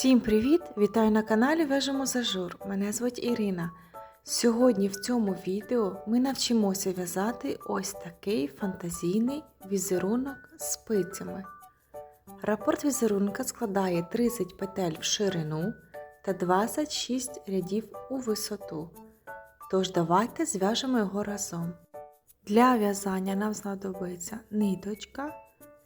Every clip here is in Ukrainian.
Всім привіт! Вітаю на каналі Вежимо Зажур. Мене звуть Ірина. Сьогодні в цьому відео ми навчимося в'язати ось такий фантазійний візерунок з спицями. Рапорт візерунка складає 30 петель в ширину та 26 рядів у висоту. Тож давайте зв'яжемо його разом. Для в'язання нам знадобиться ниточка,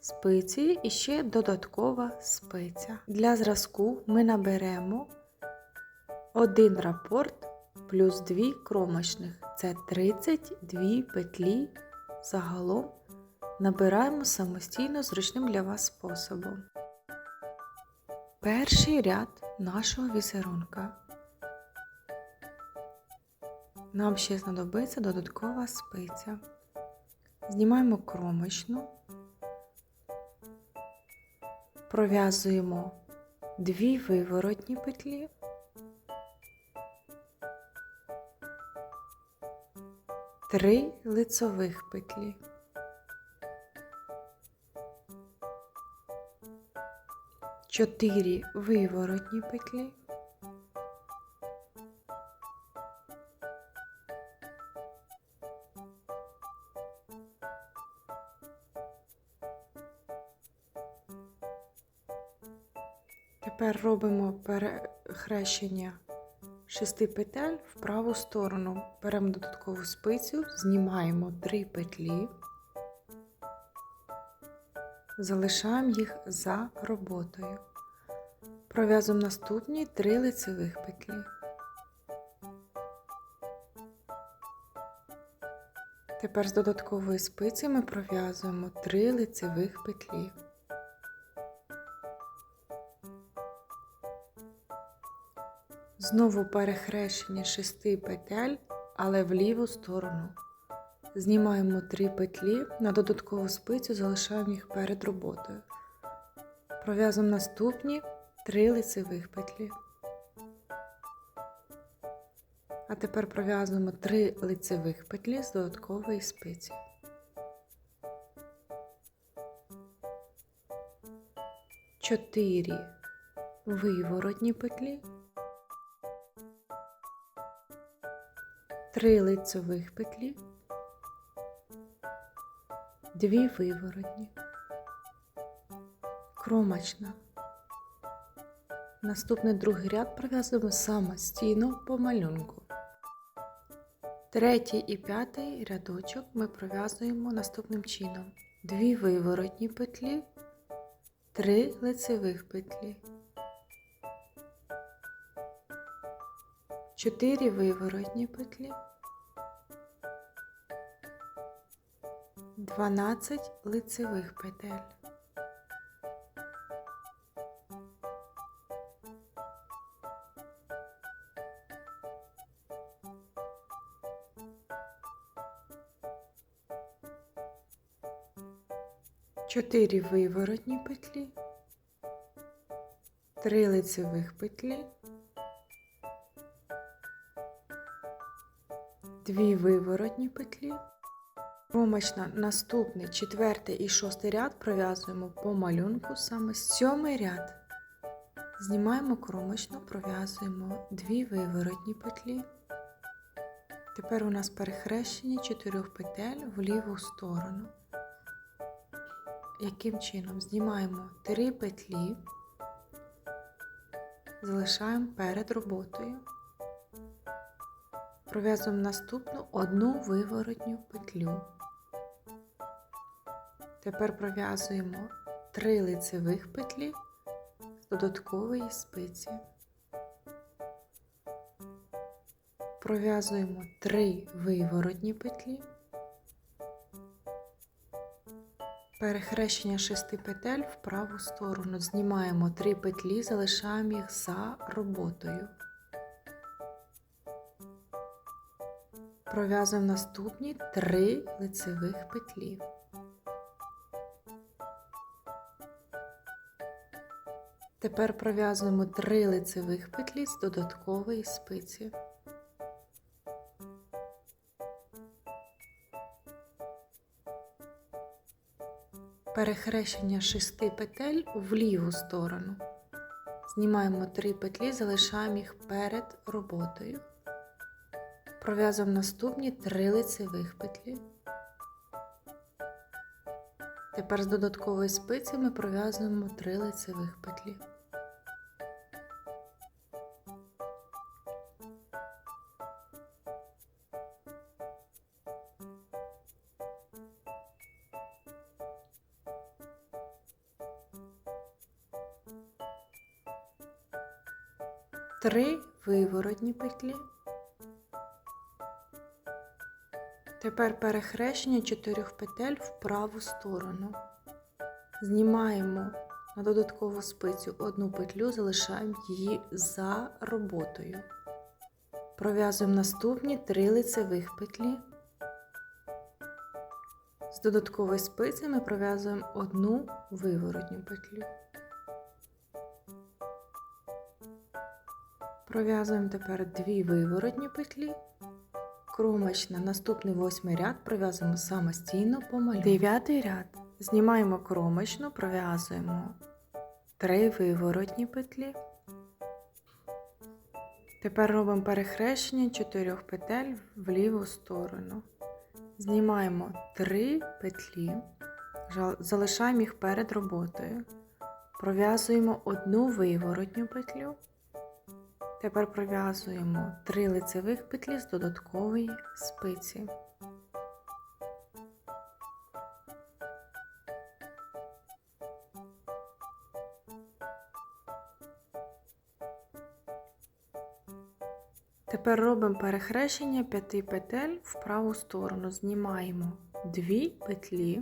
спиці і ще додаткова спиця. Для зразку ми наберемо один рапорт плюс 2 кромочних. Це 32 петлі загалом набираємо самостійно зручним для вас способом. Перший ряд нашого візерунка. Нам ще знадобиться додаткова спиця. Знімаємо кромочну, пров'язуємо дві виворотні петлі, три лицевих петлі. Чотири виворотні петлі. Тепер робимо перехрещення шести петель в праву сторону. Беремо додаткову спицю, знімаємо три петлі, залишаємо їх за роботою. Пров'язуємо наступні три лицевих петлі. Тепер з додаткової спиці ми пров'язуємо три лицевих петлі. Знову перехрещення шести петель, але в ліву сторону. Знімаємо три петлі, на додаткову спицю залишаємо їх перед роботою. Пров'язуємо наступні три лицевих петлі. А тепер пров'язуємо три лицевих петлі з додаткової спиці. Чотири виворотні петлі. Три лицевих петлі, дві виворотні, кромочна. Наступний другий ряд пров'язуємо самостійно по малюнку. Третій і п'ятий рядочок ми пров'язуємо наступним чином: дві виворотні петлі, три лицевих петлі, чотири виворотні петлі, 12 лицевих петель. Чотири виворотні петлі, три лицевих петлі, дві виворотні петлі. Кромочна наступний четвертий і шостий ряд пров'язуємо по малюнку саме сьомий ряд. Знімаємо кромочну, пров'язуємо дві виворотні петлі. Тепер у нас перехрещення чотирьох петель в ліву сторону. Яким чином? Знімаємо три петлі, залишаємо перед роботою. Пров'язуємо наступну одну виворотню петлю. Тепер пров'язуємо три лицевих петлі з додаткової спиці. Пров'язуємо три виворотні петлі. Перехрещення шести петель в праву сторону. Знімаємо три петлі, залишаємо їх за роботою. Пров'язуємо наступні три лицевих петлі. Тепер пров'язуємо три лицевих петлі з додаткової спиці. Перехрещення шести петель в ліву сторону. Знімаємо 3 петлі, залишаємо їх перед роботою. Пров'язуємо наступні 3 лицевих петлі. Тепер з додаткової спиці ми пров'язуємо 3 лицевих петлі. Три виворотні петлі. Тепер перехрещення чотирьох петель в праву сторону. Знімаємо на додаткову спицю одну петлю, залишаємо її за роботою. Пров'язуємо наступні три лицевих петлі. З додаткової спиці ми пров'язуємо одну виворотню петлю. Пров'язуємо тепер дві виворотні петлі. Кромочна, наступний восьмий ряд пров'язуємо самостійно по малюнку. Дев'ятий ряд. Знімаємо кромочну, пров'язуємо три виворотні петлі. Тепер робимо перехрещення чотирьох петель в ліву сторону. Знімаємо три петлі, залишаємо їх перед роботою. Пров'язуємо одну виворотню петлю. Тепер пров'язуємо три лицевих петлі з додаткової спиці. Тепер робимо перехрещення п'яти петель в праву сторону. Знімаємо дві петлі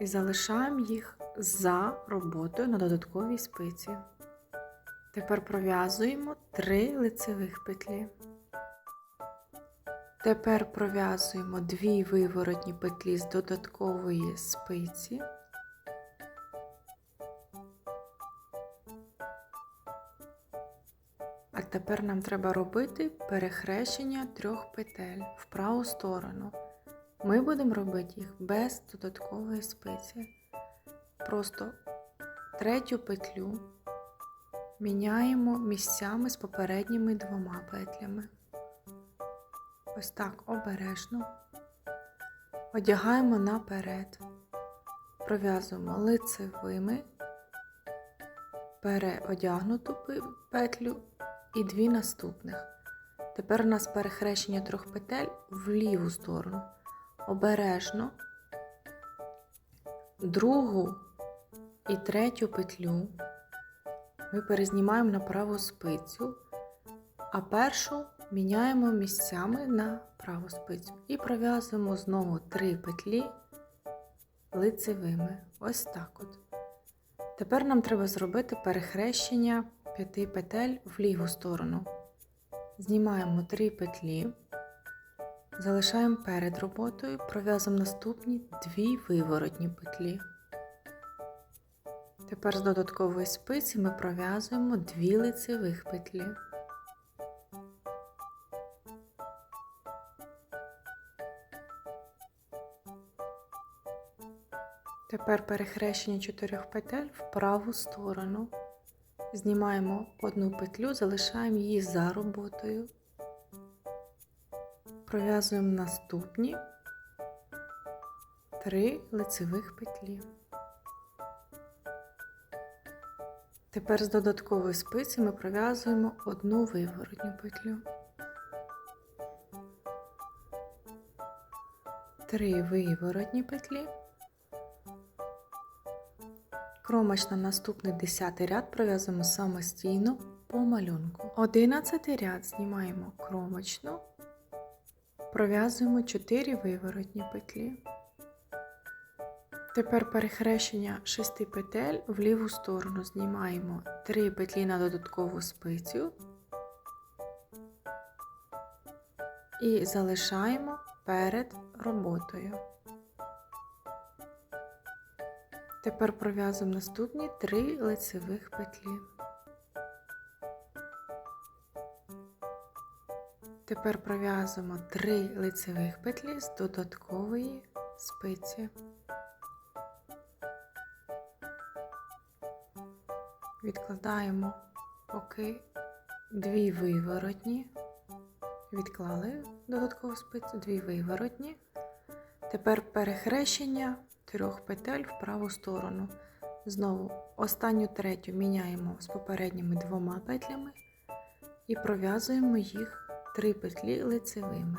і залишаємо їх за роботою на додатковій спиці. Тепер пров'язуємо 3 лицевих петлі. Тепер пров'язуємо дві виворотні петлі з додаткової спиці. А тепер нам треба робити перехрещення трьох петель в праву сторону. Ми будемо робити їх без додаткової спиці. Просто третю петлю міняємо місцями з попередніми двома петлями. Ось так обережно. Одягаємо наперед, пров'язуємо лицевими, переодягнуту петлю і дві наступних. Тепер у нас перехрещення трьох петель в ліву сторону. Обережно другу і третю петлю ми перезнімаємо на праву спицю, а першу міняємо місцями на праву спицю і пров'язуємо знову три петлі лицевими. Ось так от. Тепер нам треба зробити перехрещення п'яти петель в ліву сторону. Знімаємо три петлі, залишаємо перед роботою, пров'язуємо наступні дві виворотні петлі. Тепер з додаткової спиці ми пров'язуємо дві лицевих петлі. Тепер перехрещення чотирьох петель в праву сторону. Знімаємо одну петлю, залишаємо її за роботою. Пров'язуємо наступні три лицевих петлі. Тепер з додаткової спиці ми пров'язуємо одну виворотню петлю. Три виворотні петлі. Кромочна наступний 10 ряд пров'язуємо самостійно по малюнку. 11 ряд знімаємо кромочну, пров'язуємо 4 виворотні петлі. Тепер перехрещення 6 петель в ліву сторону знімаємо 3 петлі на додаткову спицю і залишаємо перед роботою. Тепер пров'язуємо наступні 3 лицевих петлі. Тепер пров'язуємо 3 лицевих петлі з додаткової спиці. Відкладаємо поки дві виворотні. Відклали додаткову спицю, дві виворотні. Тепер перехрещення трьох петель в праву сторону. Знову останню третю міняємо з попередніми двома петлями і пров'язуємо їх три петлі лицевими.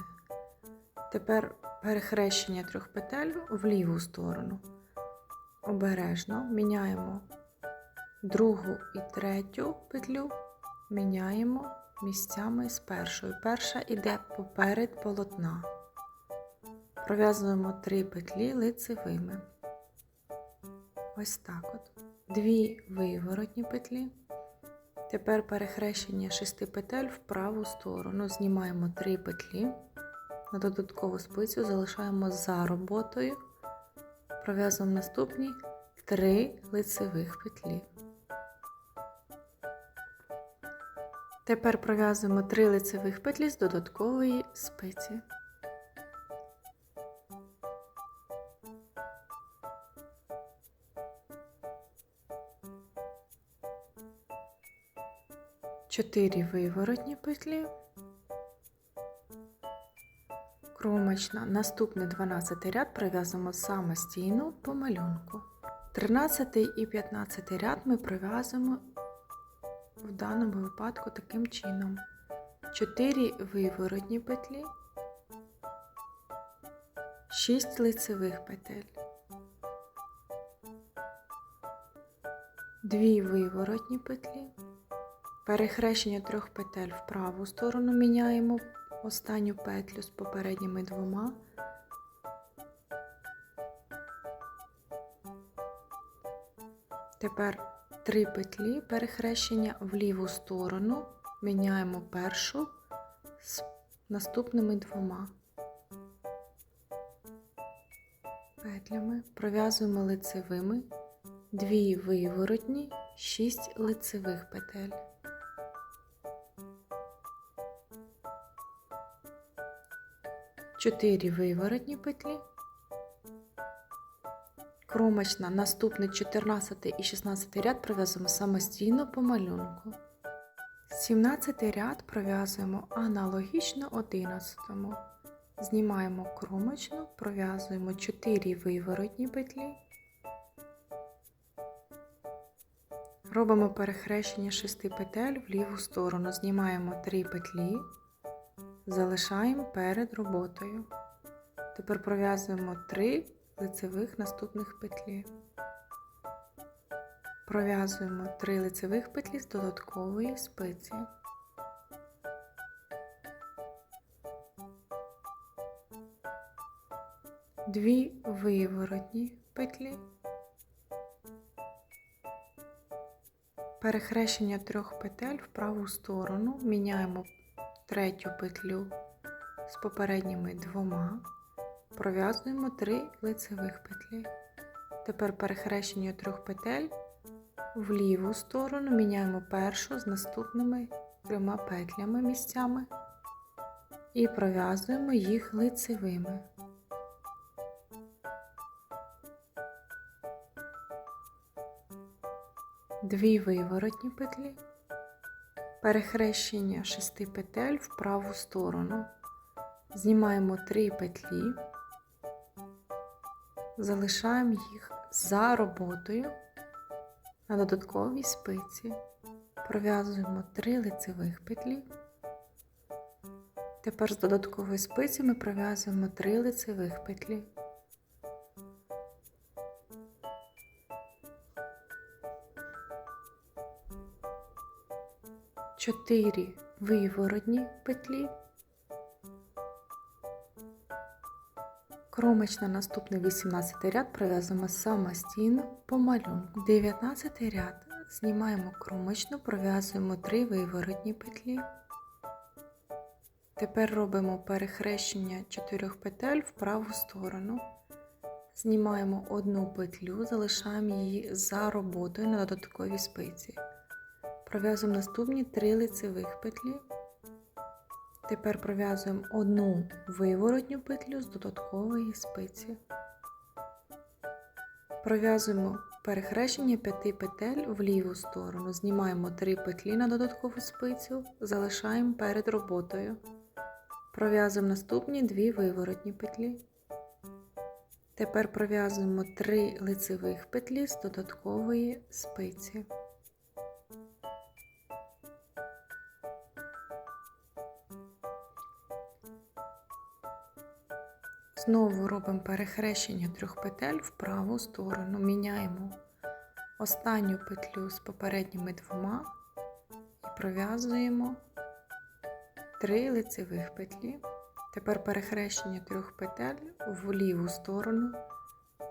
Тепер перехрещення трьох петель в ліву сторону. Обережно міняємо другу і третю петлю, міняємо місцями з першою. Перша йде поперед полотна. Пров'язуємо три петлі лицевими. Ось так от. Дві виворотні петлі. Тепер перехрещення шести петель в праву сторону. Знімаємо три петлі. На додаткову спицю залишаємо за роботою. Пров'язуємо наступні три лицевих петлі. Тепер пров'язуємо три лицевих петлі з додаткової спиці. Чотири виворотні петлі. Кромочна. Наступний 12 ряд пров'язуємо самостійно по малюнку. 13 і 15 ряд ми пров'язуємо в даному випадку таким чином. 4 виворотні петлі, 6 лицевих петель, 2 виворотні петлі, перехрещення трьох петель в праву сторону міняємо останню петлю з попередніми двома. Тепер три петлі перехрещення в ліву сторону, міняємо першу з наступними двома петлями, пров'язуємо лицевими, дві виворотні, шість лицевих петель. Чотири виворотні петлі, кромочна, наступний 14 і 16 ряд пров'язуємо самостійно по малюнку. 17 ряд пров'язуємо аналогічно 11. Знімаємо кромочну, пров'язуємо 4 виворотні петлі. Робимо перехрещення 6 петель в ліву сторону, знімаємо 3 петлі, залишаємо перед роботою. Тепер пров'язуємо 3 лицевих наступних петлі. Пров'язуємо 3 лицевих петлі з додаткової спиці. Дві виворотні петлі. Перехрещення трьох петель в праву сторону. Міняємо третю петлю з попередніми двома. Пров'язуємо 3 лицевих петлі. Тепер перехрещення трьох петель в ліву сторону міняємо першу з наступними трьома петлями місцями і пров'язуємо їх лицевими. Дві виворотні петлі, перехрещення шести петель в праву сторону. Знімаємо три петлі, залишаємо їх за роботою на додатковій спиці. Пров'язуємо три лицевих петлі. Тепер з додаткової спиці ми пров'язуємо три лицевих петлі. Чотири виворотні петлі. Кромочна наступний 18 ряд пров'язуємо самостійно по малюнку. 19 ряд знімаємо кромочну, пров'язуємо 3 виворотні петлі. Тепер робимо перехрещення 4 петель в праву сторону. Знімаємо одну петлю, залишаємо її за роботою на додатковій спиці. Пров'язуємо наступні 3 лицевих петлі. Тепер пров'язуємо одну виворотню петлю з додаткової спиці. Пров'язуємо перехрещення п'яти петель в ліву сторону. Знімаємо 3 петлі на додаткову спицю, залишаємо перед роботою. Пров'язуємо наступні дві виворотні петлі. Тепер пров'язуємо 3 лицевих петлі з додаткової спиці. Знову робимо перехрещення трьох петель в праву сторону. Міняємо останню петлю з попередніми двома і пров'язуємо 3 лицевих петлі. Тепер перехрещення трьох петель в ліву сторону.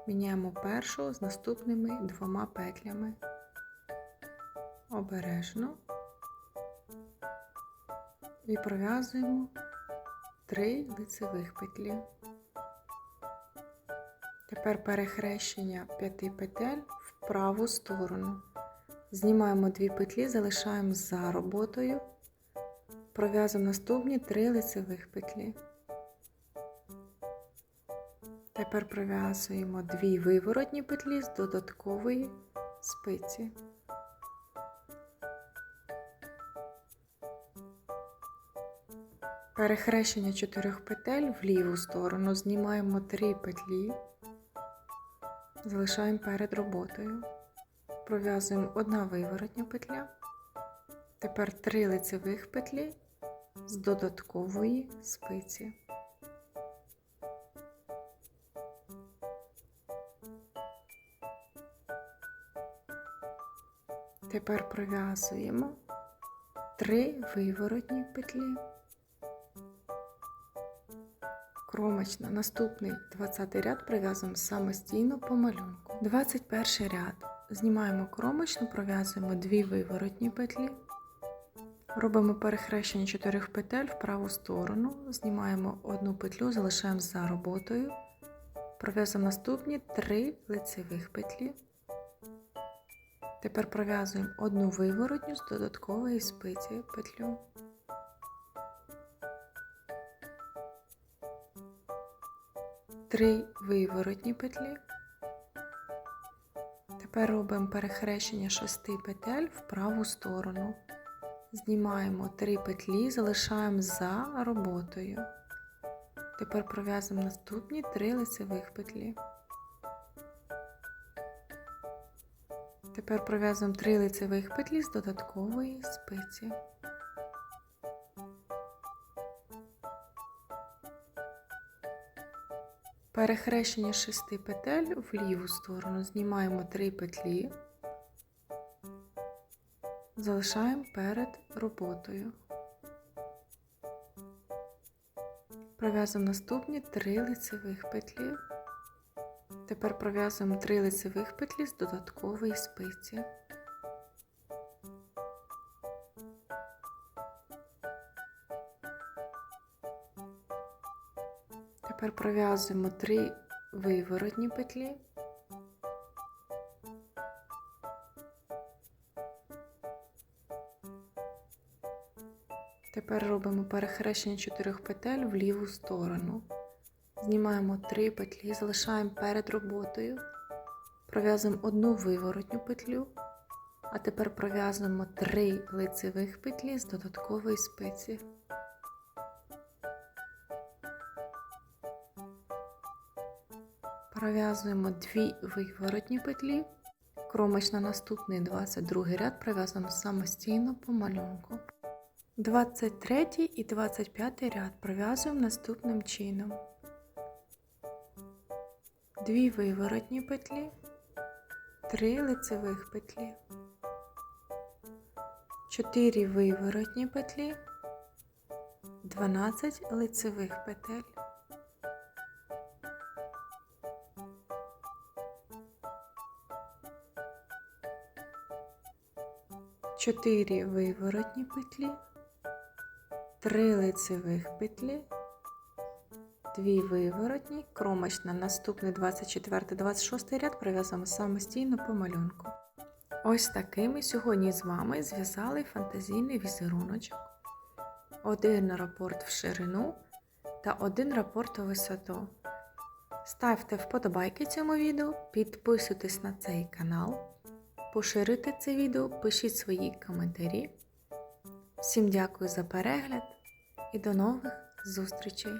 Міняємо першу з наступними двома петлями. Обережно і пров'язуємо 3 лицевих петлі. Тепер перехрещення п'яти петель в праву сторону. Знімаємо дві петлі, залишаємо за роботою, пров'язуємо наступні три лицевих петлі. Тепер пров'язуємо дві виворотні петлі з додаткової спиці. Перехрещення чотирьох петель в ліву сторону знімаємо три петлі. Залишаємо перед роботою. Пров'язуємо одна виворотня петля. Тепер три лицевих петлі з додаткової спиці. Тепер пров'язуємо три виворотні петлі. Кромочна. Наступний 20 ряд пров'язуємо самостійно по малюнку. 21 ряд. Знімаємо кромочну, пров'язуємо дві виворотні петлі. Робимо перехрещення 4 петель в праву сторону. Знімаємо одну петлю, залишаємо за роботою. Пров'язуємо наступні 3 лицевих петлі. Тепер пров'язуємо одну виворотню з додаткової спиці петлю. Три виворотні петлі. Тепер робимо перехрещення шести петель в праву сторону. Знімаємо три петлі, залишаємо за роботою. Тепер пров'язуємо наступні три лицевих петлі. Тепер пров'язуємо три лицевих петлі з додаткової спиці. Перехрещення шести петель в ліву сторону. Знімаємо три петлі, залишаємо перед роботою. Пров'язуємо наступні три лицевих петлі. Тепер пров'язуємо три лицевих петлі з додаткової спиці. Тепер пров'язуємо три виворотні петлі. Тепер робимо перехрещення чотирьох петель в ліву сторону. Знімаємо три петлі, залишаємо перед роботою, пров'язуємо одну виворотню петлю, а тепер пров'язуємо три лицевих петлі з додаткової спиці. Пров'язуємо дві виворотні петлі, кромочна на наступний 22 ряд пров'язуємо самостійно по малюнку. 23 і 25 ряд пров'язуємо наступним чином. Дві виворотні петлі, три лицевих петлі, 4 виворотні петлі, 12 лицевих петель. 4 виворотні петлі, 3 лицевих петлі, 2 виворотні, кромочна, наступний 24-26 ряд пров'язуємо самостійно по малюнку. Ось такими сьогодні з вами зв'язали фантазійний візеруночок. Один рапорт в ширину та один рапорт у висоту. Ставте вподобайки цьому відео, підписуйтесь на цей канал, поширюйте це відео, пишіть свої коментарі. Всім дякую за перегляд і до нових зустрічей!